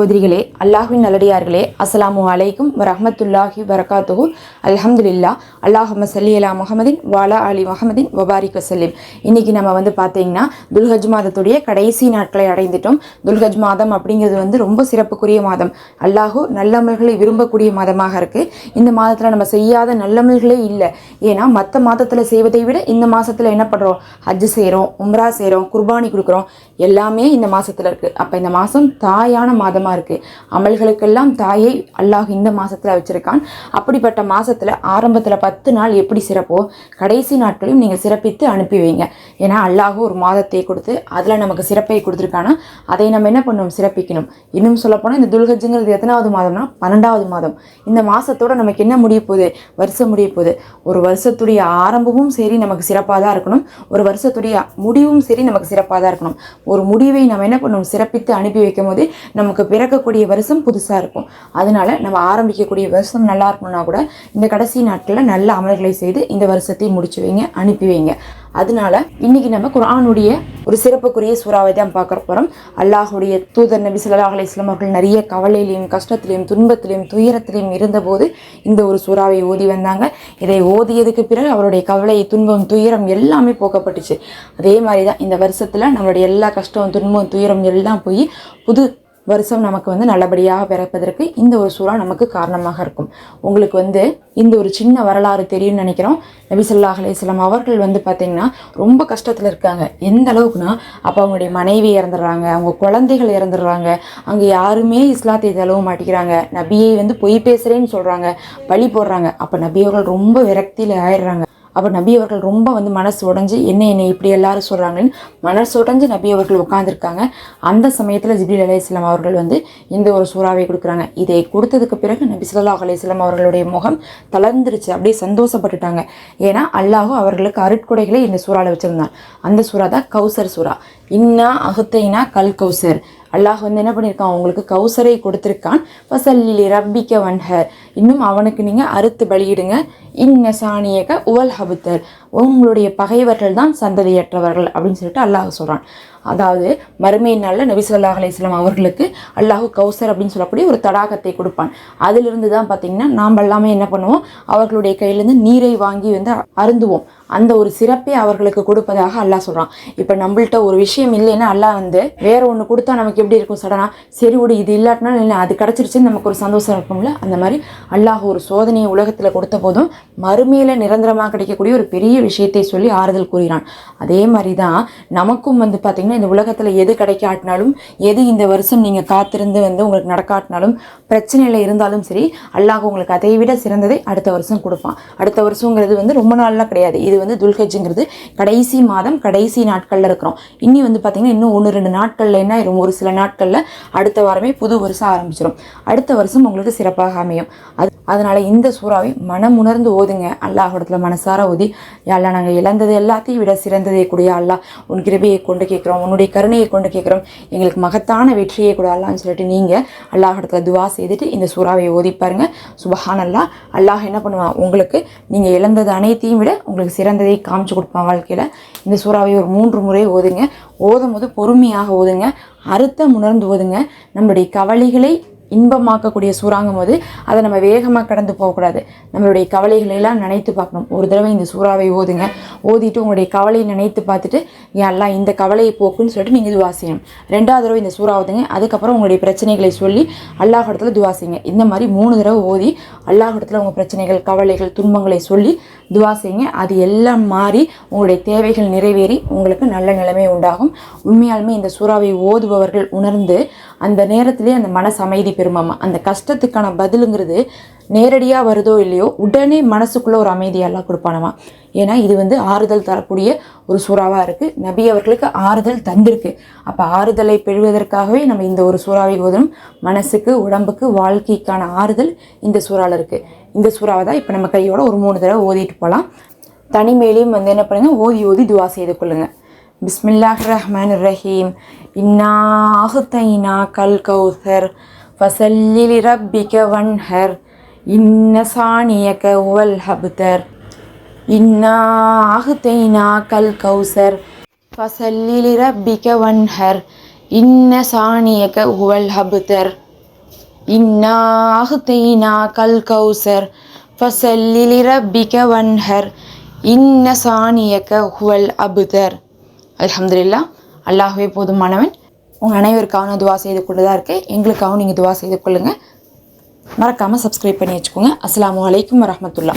சகோதரிகளே அல்லாஹின் நல்லடியார்களே அஸ்லாமு அலைக்கும் வரஹமத்துல்லாஹி வரகாத்துஹு. அல்ஹம்துலில்லா அல்லாஹம சல்லி அலா முகமதின் வாலா அலி முகமதின் வபாரிக் வசல்லிம். இன்னைக்கு நம்ம வந்து பார்த்தீங்கன்னா துல்ஹஜ் மாதத்துடைய கடைசி நாட்களை அடைந்துட்டோம். துல்ஹஜ் மாதம் அப்படிங்கிறது வந்து ரொம்ப சிறப்புக்குரிய மாதம். அல்லாஹு நல்லமல்களை விரும்பக்கூடிய மாதமாக இருக்கு. இந்த மாதத்தில் நம்ம செய்யாத நல்லமல்களே இல்லை. ஏன்னா மற்ற மாதத்தில் செய்வதை விட இந்த மாதத்தில் என்ன பண்ணுறோம் ஹஜ் செய்கிறோம் உம்ரா செய்கிறோம் குர்பானி கொடுக்குறோம். எல்லாமே இந்த மாதத்தில் இருக்குது அப்போ இந்த மாதம் தாயான மாதமாக இருக்குது அமல்களுக்கெல்லாம் தாயை அல்லாஹ் இந்த மாதத்தில் வச்சுருக்கான். அப்படிப்பட்ட மாதத்தில் ஆரம்பத்தில் பத்து நாள் எப்படி சிறப்போ கடைசி நாட்களையும் நீங்கள் சிறப்பித்து அனுப்பி வைங்க. ஏன்னா அல்லாஹும் ஒரு மாதத்தை கொடுத்து அதில் நமக்கு சிறப்பை கொடுத்துருக்கானா அதை நம்ம என்ன பண்ணணும் சிறப்பிக்கணும். இன்னும் சொல்லப்போனால் இந்த துல்கஜுங்கிறது எத்தனாவது மாதம்னா பன்னெண்டாவது மாதம். இந்த மாதத்தோட நமக்கு என்ன முடிய போகுது? வருஷம் முடிய போகுது. ஒரு வருஷத்துடைய ஆரம்பமும் சரி நமக்கு சிறப்பாக தான் இருக்கணும். ஒரு வருஷத்துடைய முடிவும் சரி நமக்கு சிறப்பாக தான் இருக்கணும். ஒரு முடிவை நம்ம என்ன பண்ணணும் சிறப்பித்து அனுப்பி வைக்கும் போது நமக்கு பிறக்கக்கூடிய வருஷம் புதுசாக இருக்கும். அதனால நம்ம ஆரம்பிக்கக்கூடிய வருஷம் நல்லா இருக்கணும்னா கூட இந்த கடைசி நாட்களில் நல்ல அமல்களை செய்து இந்த வருஷத்தை முடிச்சு வைங்க அனுப்பி வைங்க. அதனால இன்னைக்கு நம்ம குரானுடைய ஒரு சிறப்புக்குரிய சூறாவை தான் பார்க்க போகிறோம் அல்லாஹுடைய தூதர் நபி சொல்லாஹ் அலைஹி அவர்கள் நிறைய கவலையிலையும் கஷ்டத்திலையும் துன்பத்திலையும் துயரத்திலையும் இருந்தபோது இந்த ஒரு சூறாவை ஓதி வந்தாங்க. இதை ஓதியதுக்கு பிறகு அவருடைய கவலை துன்பம் துயரம் எல்லாமே போக்கப்பட்டுச்சு. அதே மாதிரி தான் இந்த வருஷத்தில் நம்மளுடைய எல்லா கஷ்டம் துன்பம் துயரம் எல்லாம் போய் புது வருஷம் நமக்கு வந்து நல்லபடியாக பிறப்பதற்கு இந்த ஒரு சூறா நமக்கு காரணமாக இருக்கும். உங்களுக்கு வந்து இந்த ஒரு சின்ன வரலாறு தெரியும்னு நினைக்கிறோம். நபி ஸல்லல்லாஹு அவர்கள் வந்து பார்த்திங்கன்னா ரொம்ப கஷ்டத்தில் இருக்காங்க. எந்த அளவுக்குனா அப்போ அவங்களுடைய மனைவி இறந்துடுறாங்க அவங்க குழந்தைகள் இறந்துடுறாங்க அங்கே யாருமே இஸ்லாத்தை தழுவ மாட்டேங்கிறாங்க. நபியை வந்து பொய் பேசுகிறேன்னு சொல்கிறாங்க பழி போடுறாங்க. அப்போ நபி அவர்கள் ரொம்ப விரக்தியில் ஆயிடுறாங்க. அப்போ நபி அவர்கள் ரொம்ப வந்து மனசு உடஞ்சி என்ன என்னை இப்படி எல்லாரும் சொல்கிறாங்கன்னு மனசு உடஞ்சி நபி அவர்கள் உட்காந்துருக்காங்க அந்த சமயத்தில் ஜிப்ரீல் அலையாம் அவர்கள் வந்து இந்த ஒரு சூறாவை கொடுக்குறாங்க. இதை கொடுத்ததுக்கு பிறகு நபி ஸல்லல்லாஹு அலைஹி அவர்களுடைய முகம் தளர்ந்துருச்சு. அப்படியே சந்தோஷப்பட்டுட்டாங்க. ஏன்னா அல்லாஹும் அவர்களுக்கு அருட்கொடைகளை இந்த சூறாவில் வச்சுருந்தான். அந்த சூறா தான் கௌசர் சூறா. இன்னா அகுத்தைனா கல் கௌசர். அல்லாஹ் வந்து என்ன பண்ணியிருக்கான் உங்களுக்கு கௌசரை கொடுத்துருக்கான். வசல்லி ரப்பிக்க வன்ஹர். இன்னும் அவனுக்கு நீங்கள் அறுத்து பலியிடுங்க. இன்ன சாணியக உவல் ஹபுத்தர். உங்களுடைய பகைவர்கள் தான் சந்ததியற்றவர்கள் அப்படின்னு சொல்லிட்டு அல்லாஹ் சொல்கிறான் அதாவது மறுமை நாளில் நபி ஸல்லல்லாஹு அவர்களுக்கு அல்லாஹு கௌசர் அப்படின்னு சொல்லக்கூடிய ஒரு தடாகத்தை கொடுப்பான். அதிலிருந்து தான் பார்த்தீங்கன்னா நாம் எல்லாமே என்ன பண்ணுவோம்? அவர்களுடைய கையிலேருந்து நீரை வாங்கி வந்து அருந்துவோம். அந்த ஒரு சிறப்பை அவர்களுக்கு கொடுப்பதாக அல்லாஹ் சொல்கிறான் இப்போ நம்மள்கிட்ட ஒரு விஷயம் இல்லைன்னா அல்லாஹ் வந்து வேற ஒன்று கொடுத்தா நமக்கு எப்படி இருக்கும் சடனாக சரி விடு இது இல்லாட்டினாலும் இல்லை அது கிடச்சிருச்சுன்னு நமக்கு ஒரு சந்தோஷம் இருக்கும்ல? அந்த மாதிரி அல்லாஹ் ஒரு சோதனையை உலகத்தில் கொடுத்த போதும் மறுமையில் நிரந்தரமாக கிடைக்கக்கூடிய ஒரு பெரிய விஷயத்தை சொல்லி ஆறுதல் கூறுகிறான். அதே மாதிரி தான் நமக்கும் வந்து பார்த்திங்கன்னா இந்த உலகத்தில் எது கிடைக்காட்டினாலும் எது இந்த வருஷம் நீங்கள் காத்திருந்து வந்து உங்களுக்கு நடக்காட்டினாலும் பிரச்சனையில் இருந்தாலும் சரி அல்லாஹ் உங்களுக்கு அதை விட சிறந்ததை அடுத்த வருஷம் கொடுப்பான். அடுத்த வருஷங்கிறது வந்து ரொம்ப நாளெலாம் கிடையாது. இது வந்து துல்கஜுங்கிறது கடைசி மாதம் கடைசி நாட்களில் இருக்கிறோம். இன்னி வந்து பார்த்திங்கன்னா இன்னும் ஒன்று ரெண்டு நாட்களில் என்ன ஆயிரும்? ஒரு சில நாட்களில் அடுத்த வாரமே புது வருஷம் ஆரம்பிச்சிடும் அடுத்த வருஷம் உங்களுக்கு சிறப்பாக அமையும். அது அதனால் இந்த சூறாவை மனம் உணர்ந்து ஓதுங்க. அல்லாஹோடத்தில் மனசார ஓதி எல்லாம் நாங்கள் இழந்தது எல்லாத்தையும் விட சிறந்ததே கூடிய அல்லாஹ். உன் கிருபையை கொண்டு கேட்குறோம். உன்னுடைய கருணையை கொண்டு கேட்குறோம். எங்களுக்கு மகத்தான வெற்றியை கூட அல்லான்னு சொல்லிட்டு நீங்கள் அல்லாஹிடத்தில் துவா செய்துட்டு இந்த சூறாவை ஓதி பாருங்க. சுபஹான் அல்லாஹ் அல்லாஹ் என்ன பண்ணுவான்? உங்களுக்கு நீங்கள் இழந்தது அனைத்தையும் விட உங்களுக்கு சிறந்ததை காமிச்சு கொடுப்பான் வாழ்க்கையில். இந்த சூறாவை ஒரு மூன்று முறை ஓதுங்க. ஓதும் போது பொறுமையாக ஓதுங்க. அறுத்தம் உணர்ந்து ஓதுங்க. நம்மளுடைய கவலைகளை இன்பமாக்கக்கூடிய சூறாங்கும் போது அதை நம்ம வேகமாக கடந்து போகக்கூடாது. நம்மளுடைய கவலைகளை எல்லாம் நினைத்து பார்க்கணும். ஒரு தடவை இந்த சூறாவை ஓதுங்க. ஓதிட்டு உங்களுடைய கவலையை நினைத்து பார்த்துட்டு எல்லாம் இந்த கவலையை போக்குன்னு சொல்லிட்டு நீங்கள் துவா செய்யணும். ரெண்டாவது தடவை இந்த சூறா ஓதுங்க. அதுக்கப்புறம் உங்களுடைய பிரச்சனைகளை சொல்லி அல்லாஹிடத்துல துவா செய்யுங்க. இந்த மாதிரி மூணு தடவை ஓதி அல்லாஹிடத்துல உங்கள் பிரச்சனைகள் கவலைகள் துன்பங்களை சொல்லி துவா செய்யுங்க. அது எல்லாம் மாறி உங்களுடைய தேவைகள் நிறைவேறி உங்களுக்கு நல்ல நிலைமை உண்டாகும். உண்மையாலுமே இந்த சூறாவை ஓதுபவர்கள் உணர்ந்து அந்த நேரத்திலே அந்த மனசமைதி அமைதி பெறுமாமா. அந்த கஷ்டத்துக்கான பதிலுங்கிறது நேரடியாக வருதோ இல்லையோ உடனே மனசுக்குள்ளே ஒரு அமைதியெல்லாம் கொடுப்பானவா ஏன்னா இது வந்து ஆறுதல் தரக்கூடிய ஒரு சூறாவாக இருக்குது நபி அவர்களுக்கு ஆறுதல் தந்திருக்கு. அப்போ ஆறுதலை பெறுவதற்காகவே நம்ம இந்த ஒரு சூறாவை ஓதணும் மனசுக்கு உடம்புக்கு வாழ்க்கைக்கான ஆறுதல் இந்த சூறாவில் இருக்குது இந்த சூறாவை தான் இப்போ நம்ம கையோட ஒரு மூணு தடவை ஓதிட்டு போகலாம் தனிமேலையும் வந்து என்ன பண்ணுங்க? ஓதி ஓதி துவா செய்து கொள்ளுங்கள் பிஸ்மில்லாஹ் ரஹ்மான் ரஹீம். இன்னா அஹுத்தைனா கல் கௌசர் ஃபசல்லிலி ரப்பிக வன்ஹர். இன்ன சாணியக உவல் ஹபுதர். இன்னா அஹுத்தைனா கல் கௌசர். ஃபசல்லிலி ரப்பிக வன்ஹர். இன்ன சாணியக உவல் ஹபுதர். இன்னா அஹ்தைனா கல் கௌசர். ஃபசல்லிலி ரப்பிக வன்ஹர். இன்ன சானியக உவல் அபுதர். அலமதுல்லா அல்லாஹ்வே போதுமானவன். உங்கள் அனைவருக்காகவும் துவா செய்து கொண்டு தான் இருக்கேன் எங்களுக்காகவும் நீங்கள் துவா செய்து கொள்ளுங்கள் மறக்காமல் சப்ஸ்கிரைப் பண்ணி வச்சுக்கோங்க. அஸ்லாம் அலைக்கும் வரமத்துல்லா